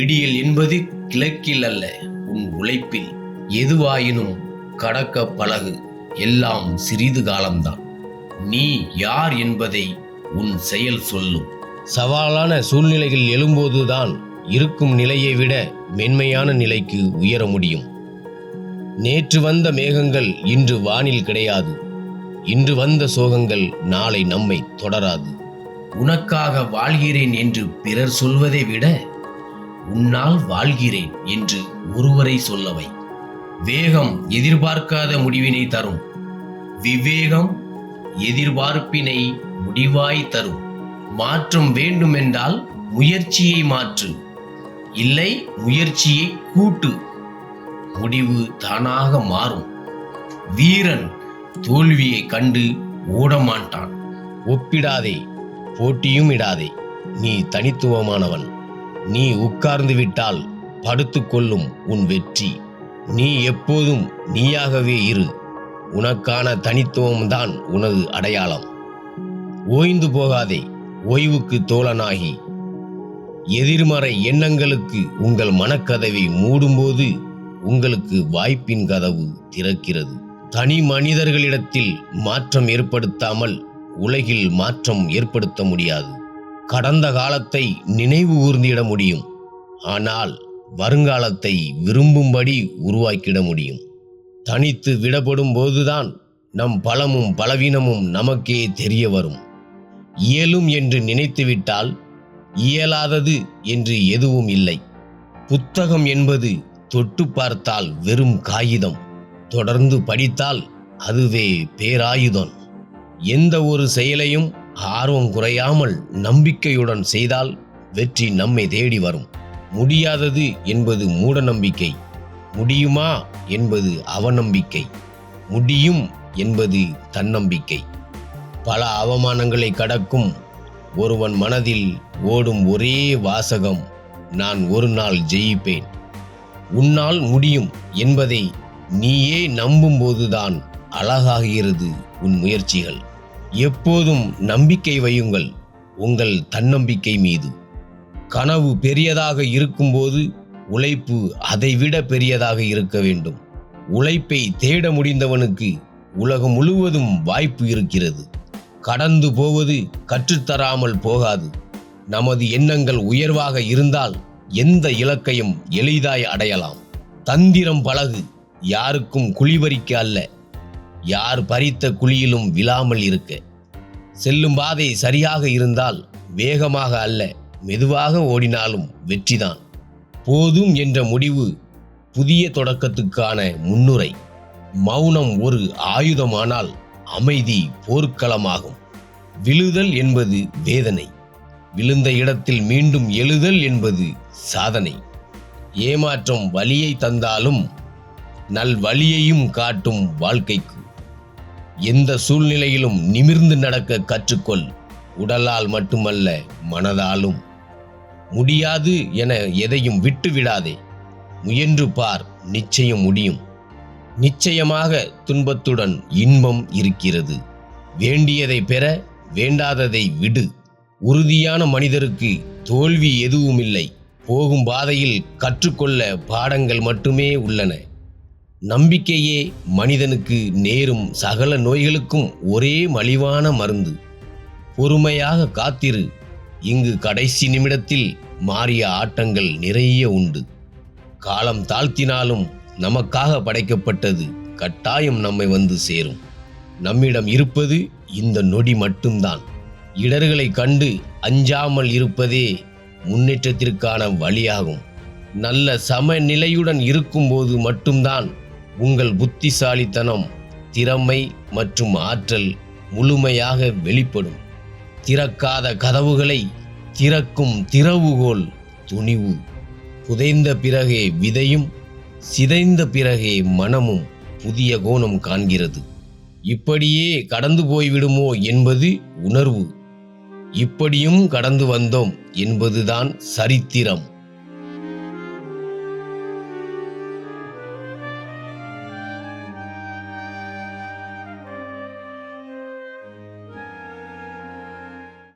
விடியல் என்பது கிழக்கில் அல்ல உன் உழைப்பில். எதுவாயினும் கடக்க பழகு எல்லாம் சிறிது காலம்தான். நீ யார் என்பதை உன் செயல் சொல்லும். சவாலான சூழ்நிலைகள் எழும்போதுதான் இருக்கும் நிலையை விட மென்மையான நிலைக்கு உயர முடியும். நேற்று வந்த மேகங்கள் இன்று வானில் கிடையாது. இன்று வந்த சோகங்கள் நாளை நம்மை தொடராது. உனக்காக வாழ்கிறேன் என்று பிறர் சொல்வதை விட உன்னால் வாழ்கிறேன் என்று ஒருவரை சொல்லவை. வேகம் எதிர்பார்க்காத முடிவினை தரும். விவேகம் எதிர்பார்ப்பினை முடிவாய் தரும். மாற்றம் வேண்டுமென்றால் முயற்சியை மாற்று. இல்லை முயற்சியை கூட்டு. முடிவு தானாக மாறும். வீரன் தோல்வியை கண்டு ஓடமாட்டான். ஒப்பிடாதே போட்டியும் இடாதே. நீ தனித்துவமானவன். நீ உட்கார்ந்து விட்டால் படுத்துக்கொள்ளும் உன் வெற்றி. நீ எப்போதும் நீயாகவே இரு. உனக்கான தனித்துவம்தான் உனது அடையாளம். ஓய்ந்து போகாதே ஓய்வுக்கு தோழனாகி. எதிர்மறை எண்ணங்களுக்கு உங்கள் மனக்கதவை மூடும்போது உங்களுக்கு வாய்ப்பின் கதவு திறக்கிறது. தனி மனிதர்களிடத்தில் மாற்றம் ஏற்படுத்தாமல் உலகில் மாற்றம் ஏற்படுத்த முடியாது. கடந்த காலத்தை நினைவு கூர்ந்திட முடியும். ஆனால் வருங்காலத்தை விரும்பும்படி உருவாக்கிட முடியும். தனித்து விடப்படும் போதுதான் நம் பலமும் பலவீனமும் நமக்கே தெரிய வரும். இயலும் என்று நினைத்துவிட்டால் இயலாதது என்று எதுவும் இல்லை. புத்தகம் என்பது தொட்டு பார்த்தால் வெறும் காகிதம். தொடர்ந்து படித்தால் அதுவே பேராயுதம். எந்த ஒரு செயலையும் ஆர்வம் குறையாமல் நம்பிக்கையுடன் செய்தால் வெற்றி நம்மை தேடி வரும். முடியாதது என்பது மூட நம்பிக்கை முடியுமா என்பது அவநம்பிக்கை. முடியும் என்பது தன்னம்பிக்கை. பல அவமானங்களை கடக்கும் ஒருவன் மனதில் ஓடும் ஒரே வாசகம் நான் ஒரு நாள் ஜெயிப்பேன். உன்னால் முடியும் என்பதை நீயே நம்பும்போதுதான் அழகாகிறது உன் முயற்சிகள். எப்போதும் நம்பிக்கை வையுங்கள் உங்கள் தன்னம்பிக்கை மீது. கனவு பெரியதாக இருக்கும்போது உழைப்பு அதைவிட பெரியதாக இருக்க வேண்டும். உழைப்பை தேட முடிந்தவனுக்கு உலகம் முழுவதும் வாய்ப்பு இருக்கிறது. கடந்து போவது கற்றுத்தராமல் போகாது. நமது எண்ணங்கள் உயர்வாக இருந்தால் எந்த இலக்கையும் எளிதாய் அடையலாம். தந்திரம் பழகு யாருக்கும் குழிபறிக்க அல்ல. யார் பறித்த குழியிலும் விழாமல் இருக்க. செல்லும் பாதை சரியாக இருந்தால் வேகமாக அல்ல மெதுவாக ஓடினாலும் வெற்றிதான். போதும் என்ற முடிவு புதிய தொடக்கத்துக்கான முன்னுரை. மௌனம் ஒரு ஆயுதமானால் அமைதி போர்க்களமாகும். விழுதல் என்பது வேதனை. விழுந்த இடத்தில் மீண்டும் எழுதல் என்பது சாதனை. ஏமாற்றம் வலியை தந்தாலும் நல் வழியையும் காட்டும் வாழ்க்கைக்கு. எந்த சூழ்நிலையிலும் நிமிர்ந்து நடக்க கற்றுக்கொள். உடலால் மட்டுமல்ல மனதாலும். முடியாது என எதையும் விட்டு விடாதே முயன்று பார் நிச்சயம் முடியும். நிச்சயமாக துன்பத்துடன் இன்பம் இருக்கிறது. வேண்டியதை பெற வேண்டாததை விடு. உறுதியான மனிதருக்கு தோல்வி எதுவும் இல்லை போகும் பாதையில் கற்றுக்கொள்ள பாடங்கள் மட்டுமே உள்ளன. நம்பிக்கையே மனிதனுக்கு நேரும் சகல நோய்களுக்கும் ஒரே மலிவான மருந்து. பொறுமையாக காத்திரு. இங்கு கடைசி நிமிடத்தில் மாறிய ஆட்டங்கள் நிறைய உண்டு. காலம் தாழ்த்தினாலும் நமக்காக படைக்கப்பட்டது கட்டாயம் நம்மை வந்து சேரும். நம்மிடம் இருப்பது இந்த நொடி மட்டும்தான். இடர்களை கண்டு அஞ்சாமல் இருப்பதே முன்னேற்றத்திற்கான வழியாகும். நல்ல சமநிலையுடன் இருக்கும்போது மட்டும்தான் உங்கள் புத்திசாலித்தனம் திறமை மற்றும் ஆற்றல் முழுமையாக வெளிப்படும். திறக்காத கதவுகளை திறக்கும் திறவுகோல் துணிவு. புதைந்த பிறகே விதையும் சிதைந்த பிறகே மனமும் புதிய கோணம் காண்கிறது. இப்படியே கடந்து போய்விடுமோ என்பது உணர்வு. இப்படியும் கடந்து வந்தோம் என்பதுதான் சரித்திரம்.